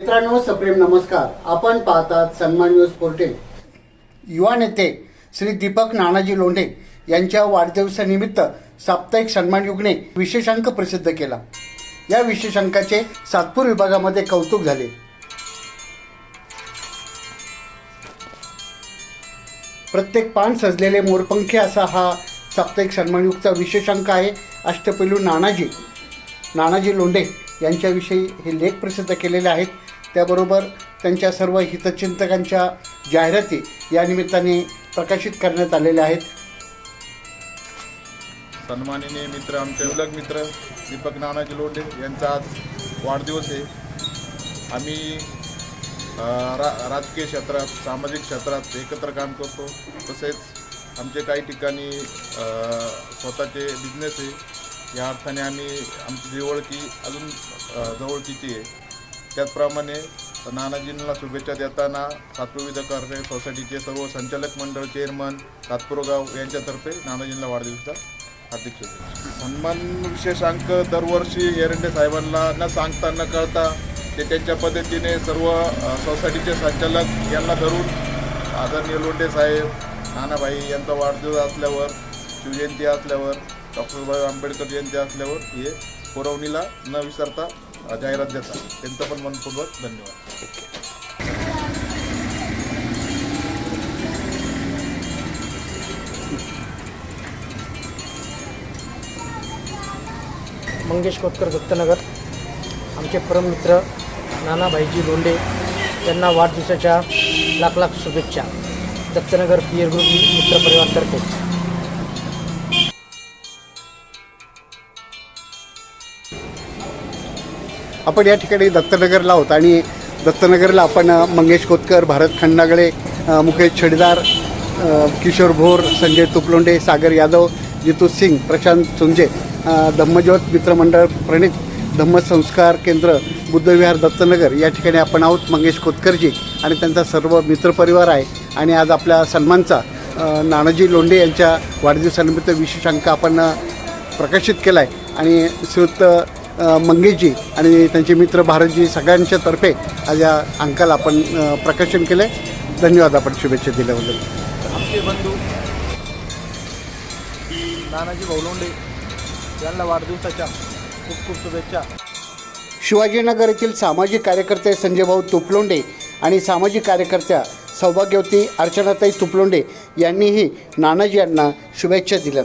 मित्रांनो सप्रेम नमस्कार. आपण पाहतात सन्मान न्यूज पोर्टेल. युवा नेते श्री दीपक नानाजी लोंढे यांच्या वाढदिवसानिमित्त साप्ताहिक सन्मान युगने विशेषांक प्रसिद्ध केला. या विशेषांकाचे सातपूर विभागामध्ये कौतुक झाले. प्रत्येक पान सजलेले मोरपंखी असा हा साप्ताहिक सन्मानयुगचा विशेषांक आहे अष्टपैलू नानाजी. नानाजी लोंढे यांच्याविषयी हे लेख प्रसिद्ध केलेले आहेत. त्याबरोबर त्यांच्या सर्व हितचिंतकांच्या जाहिराती या निमित्ताने प्रकाशित करण्यात आलेल्या आहेत. सन्माननीय मित्र आमचे उलग मित्र दीपक नानाजी लोंढे यांचा आज वाढदिवस आहे. आम्ही रा राजकीय क्षेत्रात सामाजिक क्षेत्रात एकत्र काम करतो. तसेच आमचे काही ठिकाणी स्वतःचे बिझनेस आहे. या अर्थाने आम्ही आमची जवळकी अजून अ, जवळकीची आहे. त्याचप्रमाणे नानाजींना शुभेच्छा देताना सातपूर कार्य सोसायटीचे सर्व संचालक मंडळ चेअरमन सातपूरगाव यांच्यातर्फे नानाजींना वाढदिवसाचा हार्दिक शुभेच्छा. सन्मान विशेषांक दरवर्षी एरंडे साहेबांना न सांगता न कळता ते त्यांच्या पद्धतीने सर्व सोसायटीचे संचालक यांना धरून आदरणीय लोंढे साहेब नानाभाई यांचा वाढदिवस असल्यावर शिवजयंती असल्यावर डॉक्टर बाबासाहेब आंबेडकर जयंती असल्यावर हे पुरवणीला न विसरता जाहिरात देतात त्यांचं पण मनपूर्वक धन्यवाद. मंगेश कोतकर दत्तनगर आमचे परममित्र नानाभाईजी लोंडे यांना वाढदिवसाच्या लाख लाख शुभेच्छा. दत्तनगर पियर ग्रुप मित्रपरिवारतर्फे आपण या ठिकाणी दत्तनगरला आहोत आणि दत्तनगरला आपण मंगेश कोतकर भारत खंडागळे मुकेश छडीदार किशोर भोर संजय तुपलोंडे सागर यादव जितू सिंग प्रशांत सुंजे धम्मज्योत मित्रमंडळ प्रणित धम्मसंस्कार केंद्र बुद्धविहार दत्तनगर या ठिकाणी आपण आहोत. मंगेश कोतकरजी आणि त्यांचा सर्व मित्रपरिवार आहे. आणि आज आपल्या सन्मानचा नानाजी लोंढे यांच्या वाढदिवसानिमित्त विशेषांक आपण प्रकाशित केला आहे आणि श्रीयुत मंगेशजी आणि त्यांचे मित्र भारतजी सगळ्यांच्या तर्फे आज या अंकाला आपण प्रकाशन केलं आहे धन्यवाद आपण शुभेच्छा दिल्याबद्दल. आमचे बंधू नानाजी भाऊलोंडे यांना वाढदिवसाच्या खूप खूप शुभेच्छा. शिवाजीनगर येथील सामाजिक कार्यकर्ते संजय भाऊ तुपलोंडे आणि सामाजिक कार्यकर्त्या सौभाग्यवती अर्चनाताई तुपलोंडे यांनीही नानाजी यांना शुभेच्छा दिल्यात.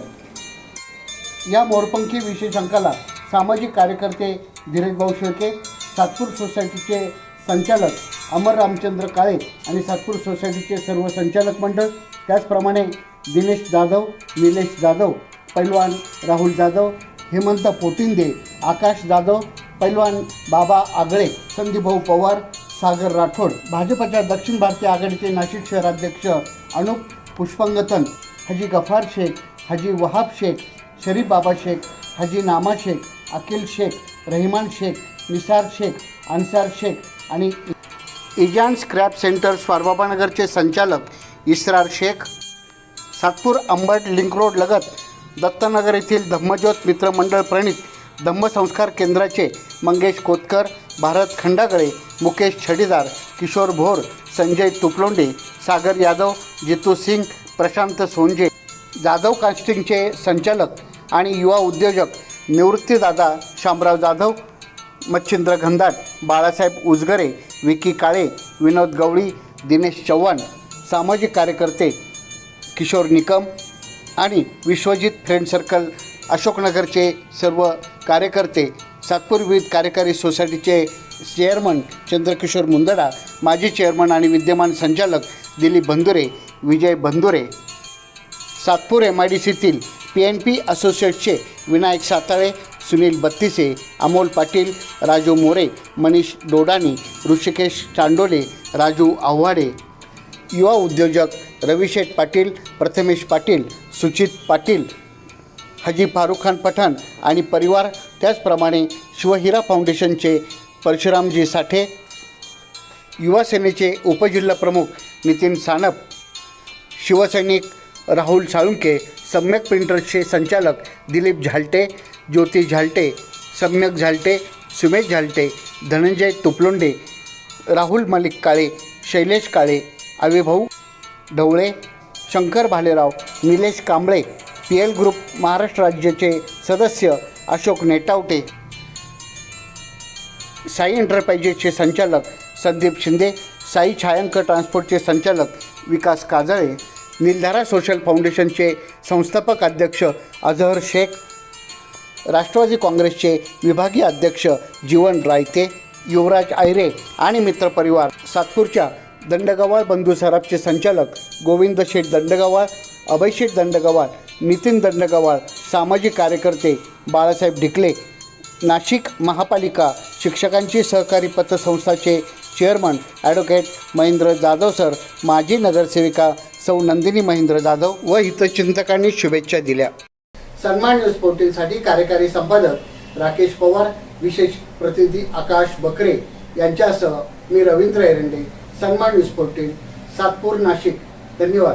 या मोरपंखी विशेषांकाला सामाजिक कार्यकर्ते धीरजभाऊ शेळके सातपूर सोसायटीचे संचालक अमर रामचंद्र काळे आणि सातपूर सोसायटीचे सर्व संचालक मंडळ त्याचप्रमाणे दिनेश जाधव निलेश जाधव पैलवान राहुल जाधव हेमंत पोटिंदे आकाश जाधव पैलवान बाबा आगळे संदीपभाऊ पवार सागर राठोड भाजपच्या दक्षिण भारतीय आघाडीचे नाशिक शहराध्यक्ष अनुप पुष्पंगतन हजी गफार शेख हजी वहाब शेख शरीफ बाबा शेख हाजी नामा शेख अकिल शेख रहिमान शेख निसार शेख अन्सार शेख आणि इजान स्क्रॅप सेंटर स्वारबाबानगरचे संचालक इस्रार शेख सातपूर अंबड लिंक रोड लगत दत्तनगर येथील धम्मज्योत मित्रमंडळ प्रणित धम्मसंस्कार केंद्राचे मंगेश कोतकर भारत खंडागळे मुकेश छडीदार किशोर भोर संजय तुपलोंडे सागर यादव जितू सिंग प्रशांत सोंजे जाधव कास्टिंगचे संचालक आणि युवा उद्योजक निवृत्तीदादा शामराव जाधव मच्छिंद्र घनदाट बाळासाहेब उजगरे विकी काळे विनोद गवळी दिनेश चव्हाण सामाजिक कार्यकर्ते किशोर निकम आणि विश्वजित फ्रेंड सर्कल अशोकनगरचे सर्व कार्यकर्ते सातपूर विविध कार्यकारी सोसायटीचे चेअरमन चंद्रकिशोर मुंदडा माजी चेअरमन आणि विद्यमान संचालक Dilip Bandhure Vijay Bandhure. Satpur M I D सीतील P N P असोसिएटचे विनायक साताळे सुनील बत्तीसे अमोल पाटील राजू मोरे मनीष डोडानी ऋषिकेश चांडोले राजू आव्हाडे. युवा उद्योजक रविशेठ पाटील प्रथमेश पाटील सुचित पाटील हजी फारुख खान पठाण आणि परिवार त्याचप्रमाणे शिवहिरा फाउंडेशनचे परशुरामजी साठे. युवासेनेचे उपजिल्हाप्रमुख उपजिल्हा प्रमुख नितीन सानप. शिवसैनिक राहुल साळुंके सम्यक प्रिंटर्सचे संचालक Dilip झालटे Jyoti Zalte Samyak Zalte Sumesh Zalte Dhananjay Tuplonde Rahul Malik Kale Shailesh Kale आवेभाऊ Dhawale Shankar Bhalerao Nilesh Kamble P L group Maharashtra राज्याचे सदस्य अशोक नेटावटे. साई एंटरप्राइजेसचे संचालक संदीप शिंदे साई छायांक ट्रान्सपोर्टचे संचालक विकास काजळे निलधारा सोशल फाउंडेशनचे संस्थापक अध्यक्ष अझहर शेख राष्ट्रवादी काँग्रेसचे विभागीय अध्यक्ष जीवन रायते युवराज आयरे आणि मित्रपरिवार सातपूरच्या दंडगवाळ बंधू सराफचे संचालक गोविंद शेठ दंडगवाळ अभयशेठ दंडगवाळ नितीन दंडगवाळ सामाजिक कार्यकर्ते बाळासाहेब ढिकले नाशिक महापालिका शिक्षकांची सहकारी पतसंस्थाचे chairman advocate Mahendra Jadhav sir माजी नगरसेविका सौ नंदिनी महेंद्र जाधव व हितचिंतकांनी शुभेच्छा दिल्या. सन्मान न्यूज पोर्टलसाठी कार्यकारी संपादक राकेश पवार विशेष प्रतिनिधी आकाश बकरे यांच्यासह मी रवींद्र एरंडे सन्मान न्यूज पोर्टल सातपूर नाशिक. धन्यवाद.